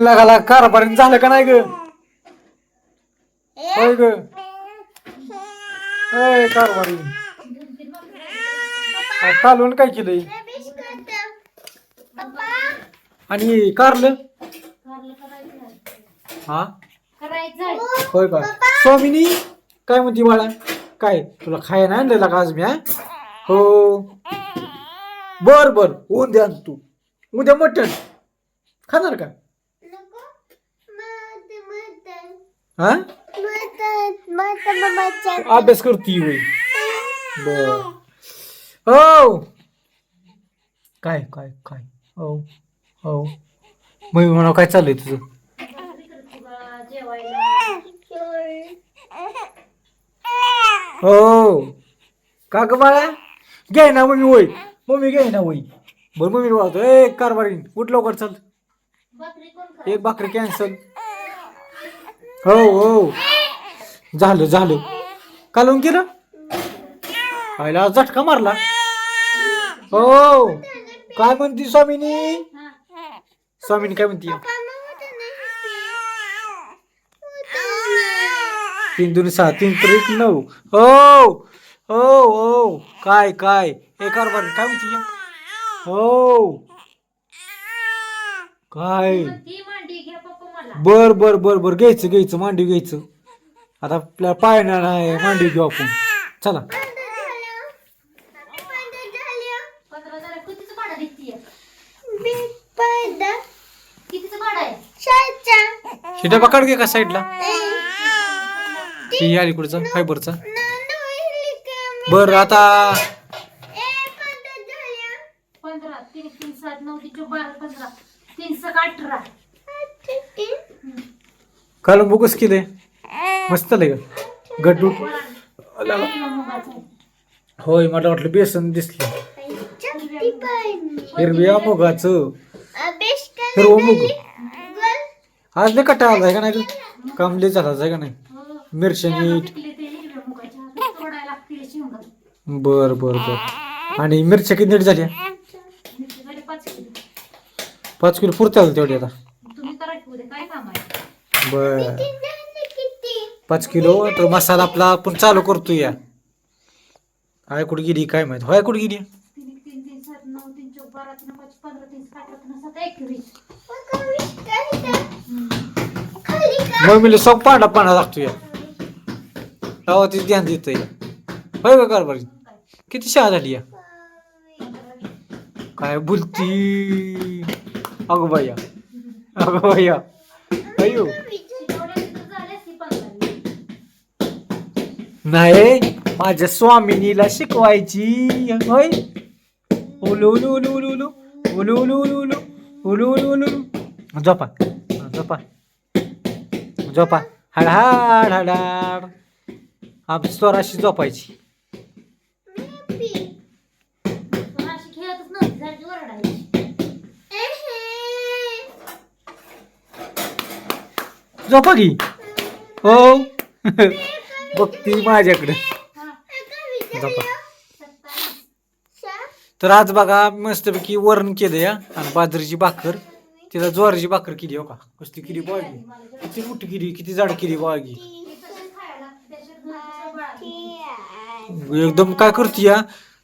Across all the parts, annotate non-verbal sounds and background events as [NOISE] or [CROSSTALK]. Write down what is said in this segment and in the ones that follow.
लगाला कारभारीन झालं का नाही ग? होय ग. होय कारभारी. कालवण काय केलंय? आणि कारलं? हा? होय का? स्वामिनी काय म्हणती बाळा? काय? तुला खाया नाही आणलेला का आज मी हा? हो. बर बर. उद्या तू. उद्या मटण. खाणार का? हा अभ्यास करती होय बर हो काय काय काय हो हो मग म्हणा काय चाललंय तुझं जेवायला हो का ग बाळा घे ना मम्मी होय मम्मी घे ना होय बरं मम्मी बोलतो ए कारभारी उठ लवकर चल बकरी कोण खाय एक भाकरी कॅन्सल हो हो. झालं झालं. कालवून केलं? आयला झटका मारला. हो. काय म्हणती स्वामिनी? स्वामिनी काय म्हणती? तीन दोन सहा तीन तर एक नऊ. हो हो हो. काय काय? हे कारभार काय म्हणती? हो. काय? बर बर बर बर. घ्यायचं घ्यायचं मांडी घ्यायचं. आता आपल्याला पाळणार नाही मांडी घेऊ आपण. चला. शिटा पकड घे का साईडला. ही अलीकडचा फायबरचा. बर आता काल की केलंय. मस्त लय गड्डू. होय मला वाटलं बेसन दिसलं. हिरव्या मुगाच हिरवं मुग आज लय कटा आलाय का नाही काम लय झालाच आहे का नाही? मिरच्या नीट बर बर बर. आणि मिरच्या किती नीट झाल्या? पाच किलो. पुरत्या आलं तेवढी आता तुम्ही करा की उद्या काय काम आहे बर. पाच किलो तर मसाला आपला आपण चालू करतो या. आय कुठे गेली काय माहीत? होय कुठे गेली? मग मी सब पांढरा पांढरा लागतो या. तेव्हा ते ध्यान देत या. होय का कारभारी? किती शहा झाली या? काय बोलती? अगो बाया. अगो बाया. अयो शिकवण्याची तर झाली असती पंधरा नाही माझ्या स्वामिनीला शिकवायची. होय? उलू उलू उलू उलू उलू उलू उलू उलू उलू उलू उलू उलू झोपा झोपा झोपा हाड हाड हाड आमची स्वराशी झोपायची झोपा की. हो. [LAUGHS] बघती माझ्याकडे. तर आज बघा मस्तपैकी वरण केलं या आणि बाजरीची भाकर. तिला ज्वारीची भाकर केली हो का? कसली केली बाळगी किती मोठी केली किती जाड केली बाळगी एकदम काय करते या?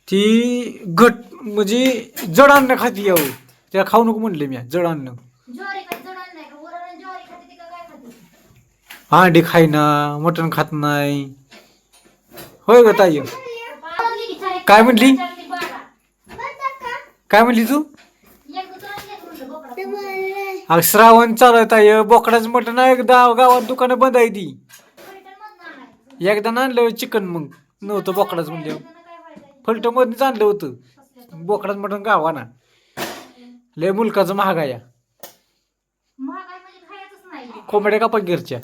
ती घट म्हणजे जड अन्न खाती यावं त्याला खाऊ नको म्हणले मी जड अन्न ज्वारी खात जडण नाही का वरण आणि ज्वारी खाते ती का काय अंडी खायना मटण खात नाही. होय ग ताई? काय म्हटली? काय म्हटली तू? अग श्रावण चालू आहे ताई. बोकडाच मटण एकदा गावात दुकानं बंद आहे ती. एकदा आणलं चिकन मग. नव्हतं बोकडाच म्हणजे फलटं आणलं होतं. बोकडाच मटण गावाना. लय मुलकाचं महाग आहे महागाई म्हणजे खायचंच नाही कोंबड्या कापा गिरच्या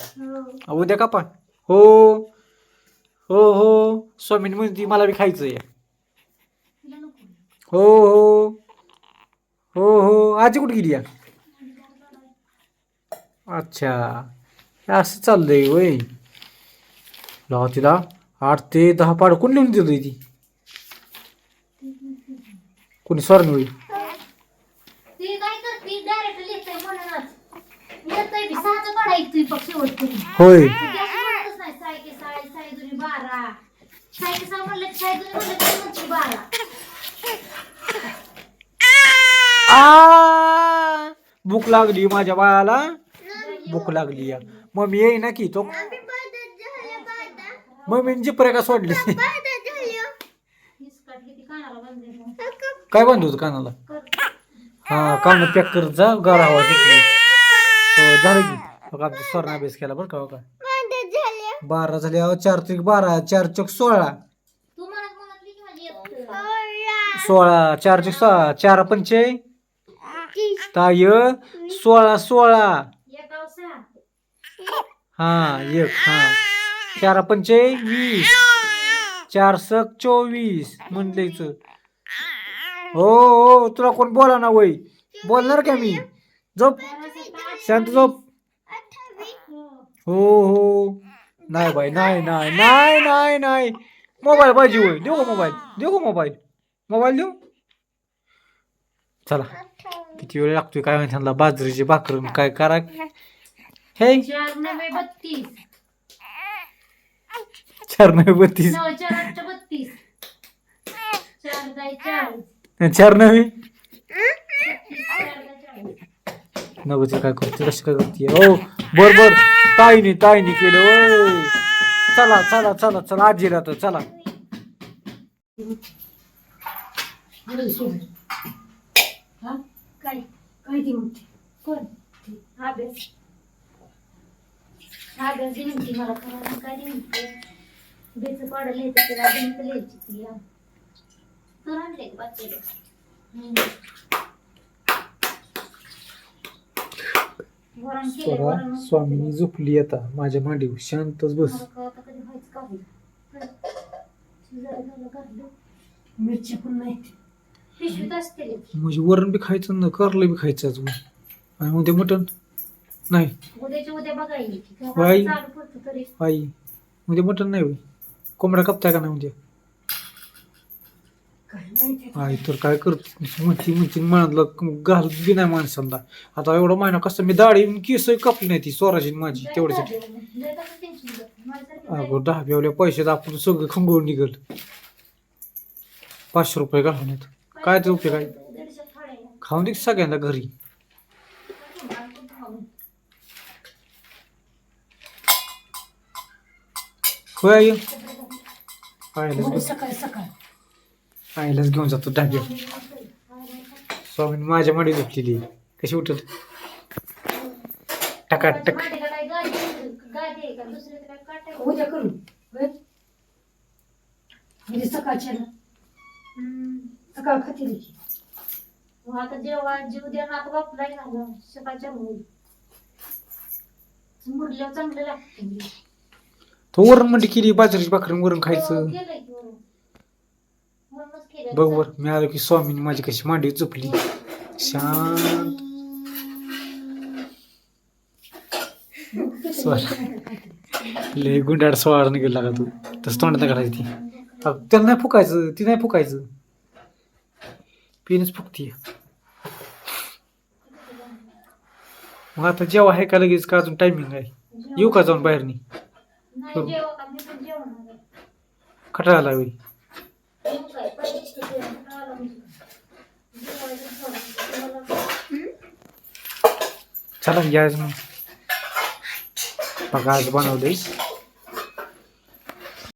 हो. उद्या कापा. हो. हो हो. स्वामीन म्हणती मला बी खायचं तिला नको. हो हो. हो हो. आजी कुठे गेली या? अच्छा. हे असं चाललंय वय. लावा तिला. आठ ते दहा पाड. कोण लिहून दिलं ती? कोणी स्वर्णवळी ती सहाचा पाडा ऐकतोय पक्ष होय. पण ती अशी म्हणतच नाही साय के साय साय दुनी बारा. साय के साय म्हणलं की साय दुनी म्हणलं की म्हणते बारा. आ! भूक लागली माझ्या बाळाला. भूक लागली या. मम्मी येई ना की तो. का सोडली. हीच काढली ती कानाला बांधली. काय बांधू कानाला? कर. हा कान पॅक करत जा गारा हवा तिथली हो झालं की. बघा आमचा स्वर्ण अभ्यास केला बरं का हो का? बारा झाले अहो चार त्रिक बारा चार चौक सोळा. तू म्हणत म्हणत की माझी येत सोळा. चार चौक सोळा चार पंचे. ताय सोळा सोळा. एक सहा. हा एक हा. चार पंचे वीस. चार सक चोवीस म्हणलेच हो हो तुला कोण बोला ना वय बोलणार का मी? झोप. शांत झोप. हो हो. नाही बाई नाही नाही नाही नाही नाही. मोबाईल पाहिजे होय. देऊ का मोबाईल? देऊ का मोबाईल? मोबाईल देऊ? चला. किती वेळ लागतोय काय त्यांना बाजरीची भाकर काय करा? हे? चार नव्हे बत्तीस. चार नवे बत्तीस. चार आठ बत्तीस चार दाय चाळीस चार नवे चार दाय चाळीस काय करते? कशी काय करते? हो बर बर. ताईने ताईने केलं. ओय. चला चला चला चला. आजी राहतो. चला. काय? काय ती म्हणते? कोण? ती? अभ्यास अभ्यास ती म्हणते मला. करायला काय ती म्हणते? पाडं लिहायचं तिला गणित लिहायची ती. तर आणले बाकीला? हम्म. वरण केलंय, स्वरा केलंय. झोपली आता. माझ्या मांडीवर शांतच बस. मिरची पण नाही. म्हणजे वरण बी खायचं ना करलं बी खायचं अजून. आणि उद्या मटण? नाही. आई उद्या मटण नाही कोंबडा कापताय का नाही उद्या? आई तर काय करते म्हणती म्हणती म्हणाला घाल बी नाही माणसाला आता एवढा महिना कसं मी दाढी केस कापली नाही ती स्वराची माझी तेवढ्यासाठी. अगं दहा बेवल्या पैशात आपण सगळं खंगळून निघल. पाचशे रुपये घालवण्यात काय ते उपयोग आहे? खाऊन दे सगळ्यांना घरी. होय आई? घेऊन- सकाळी सकाळ. आईलाच घेऊन जातो डाब्यात स्वामीन माझ्या माडी झोपलेली कशी उठत टकाटक उद्या करू. म्हणजे सकाळच्या सकाळ खाती आता जेव्हा जीव द्या ना आता बापला झालं सकाळच्या होईल. मुरल्यावर चांगलं लागतं. तो वरण म्हणजे केली बाजरीची भाकरी वरण हो, खायचं केलंय की वरून. वरूनच केलंय. बघ वर मी आलो की स्वामीने माझी कशी मांडी झोपली शांत. स्वर. लय गुंडाळ सोळा निघाला का तू? तसं तोंडात घालायची ती. त्याला नाही फुकायचं ती नाही फुकायचं. पिनच फुकती मग आता जेव्हा आहे का लगेच का अजून टायमिंग आहे? येऊ का जाऊन बाहेरनी? नाही जेव्हा चला या मग. बघा आज बनवलंय.